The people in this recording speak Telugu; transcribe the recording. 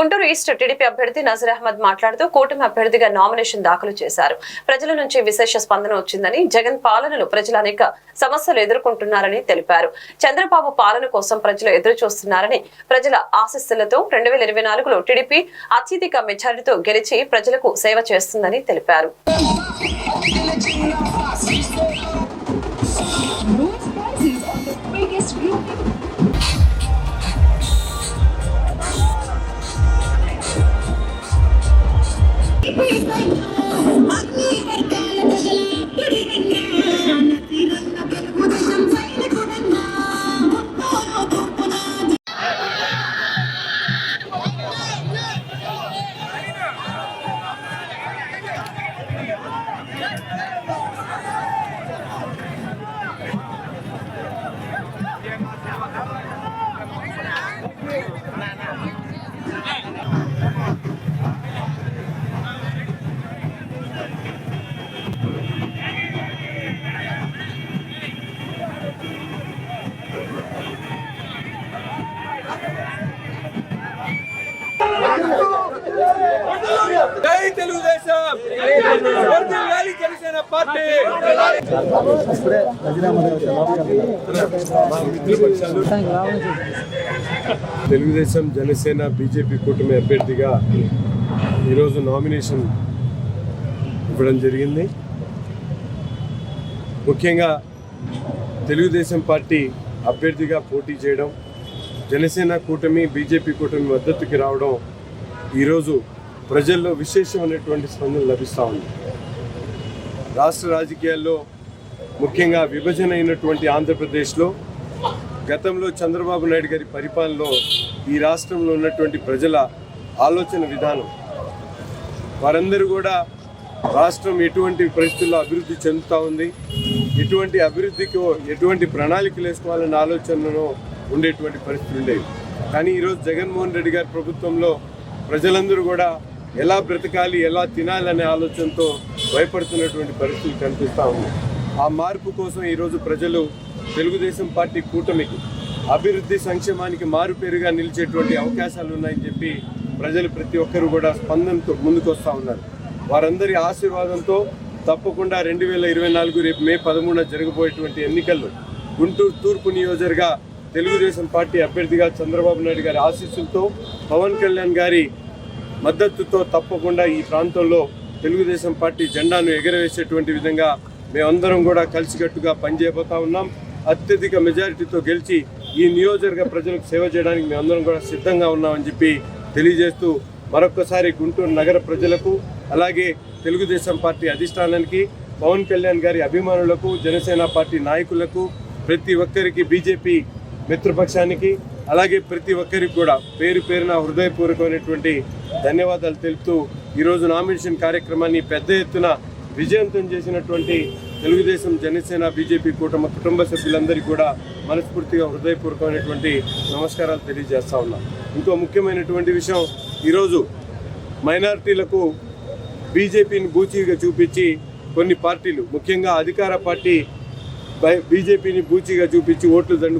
గుంటూరు ఈస్ట్ టీడీపీ అభ్యర్థి నజర్ అహ్మద్ మాట్లాడుతూ కూటమి అభ్యర్థిగా నామినేషన్ దాఖలు చేశారు. ప్రజల నుంచి విశేష స్పందన వచ్చిందని జగన్ పాలనలో ప్రజలు అనేక సమస్యలు ఎదుర్కొంటున్నారని తెలిపారు. చంద్రబాబు పాలన కోసం ప్రజలు ఎదురు చూస్తున్నారని ప్రజల ఆశస్సులతో రెండు వేల ఇరవై నాలుగులో టీడీపీ అత్యధిక మెజారిటీతో గెలిచి ప్రజలకు సేవ చేస్తుందని తెలిపారు. తెలుగుదేశం తెలుగుదేశం జనసేన బీజేపీ కూటమి అభ్యర్థిగా ఈరోజు నామినేషన్ ఇవ్వడం జరిగింది. ముఖ్యంగా తెలుగుదేశం పార్టీ అభ్యర్థిగా పోటీ చేయడం జనసేన కూటమి బీజేపీ కూటమి మద్దతుకి రావడం ఈరోజు ప్రజల్లో విశేషమైనటువంటి స్పందన లభిస్తూ ఉంది. రాష్ట్ర రాజకీయాల్లో ముఖ్యంగా విభజన అయినటువంటి ఆంధ్రప్రదేశ్లో గతంలో చంద్రబాబు నాయుడు గారి పరిపాలనలో ఈ రాష్ట్రంలో ఉన్నటువంటి ప్రజల ఆలోచన విధానం వారందరూ కూడా రాష్ట్రం ఎటువంటి పరిస్థితుల్లో అభివృద్ధి చెందుతూ ఉంది ఎటువంటి అభివృద్ధికి ఎటువంటి ప్రణాళికలు వేసుకోవాలన్న ఆలోచనలో ఉండేటువంటి పరిస్థితులు ఉండేవి. కానీ ఈరోజు జగన్మోహన్ రెడ్డి గారి ప్రభుత్వంలో ప్రజలందరూ కూడా ఎలా బ్రతకాలి ఎలా తినాలనే ఆలోచనతో భయపడుతున్నటువంటి పరిస్థితులు కనిపిస్తూ ఉన్నాయి ఆ మార్పు కోసం ఈరోజు ప్రజలు తెలుగుదేశం పార్టీ కూటమికి అభివృద్ధి సంక్షేమానికి మారుపేరుగా నిలిచేటువంటి అవకాశాలు ఉన్నాయని చెప్పి ప్రజలు ప్రతి ఒక్కరు కూడా స్పందనతో ముందుకు వస్తూ ఉన్నారు. వారందరి ఆశీర్వాదంతో తప్పకుండా రెండు వేల ఇరవై నాలుగు రేపు మే పదమూడున జరగబోయేటువంటి ఎన్నికల్లో గుంటూరు తూర్పు నియోజకవర్గ తెలుగుదేశం పార్టీ అభ్యర్థిగా చంద్రబాబు నాయుడు గారి ఆశీస్సులతో పవన్ కళ్యాణ్ గారి మద్దతుతో తప్పకుండా ఈ ప్రాంతంలో తెలుగుదేశం పార్టీ జెండాను ఎగరవేసేటువంటి విధంగా మేమందరం కూడా కలిసికట్టుగా పనిచేయబోతా ఉన్నాం. అత్యధిక మెజారిటీతో గెలిచి ఈ నియోజకవర్గ ప్రజలకు సేవ చేయడానికి మేమందరం కూడా సిద్ధంగా ఉన్నామని చెప్పి తెలియజేస్తూ మరొకసారి గుంటూరు నగర ప్రజలకు అలాగే తెలుగుదేశం పార్టీ అధిష్టానానికి పవన్ కళ్యాణ్ గారి అభిమానులకు జనసేన పార్టీ నాయకులకు ప్రతి ఒక్కరికి బీజేపీ మిత్రపక్షానికి అలాగే ప్రతి ఒక్కరికి కూడా పేరు పేరున హృదయపూర్వకమైనటువంటి ధన్యవాదాలు తెలుపుతూ ఈరోజు నామినేషన్ కార్యక్రమాన్ని పెద్ద ఎత్తున విజయవంతం చేసినటువంటి తెలుగుదేశం జనసేన బీజేపీ కూటమి కుటుంబ సభ్యులందరికీ కూడా మనస్ఫూర్తిగా హృదయపూర్వకమైనటువంటి నమస్కారాలు తెలియజేస్తా ఉన్నాం. ఇంకో ముఖ్యమైనటువంటి విషయం ఈరోజు మైనారిటీలకు బీజేపీని బూచీగా చూపించి కొన్ని పార్టీలు ముఖ్యంగా అధికార పార్టీ బీజేపీని బూచీగా చూపించి ఓట్లు దండుకు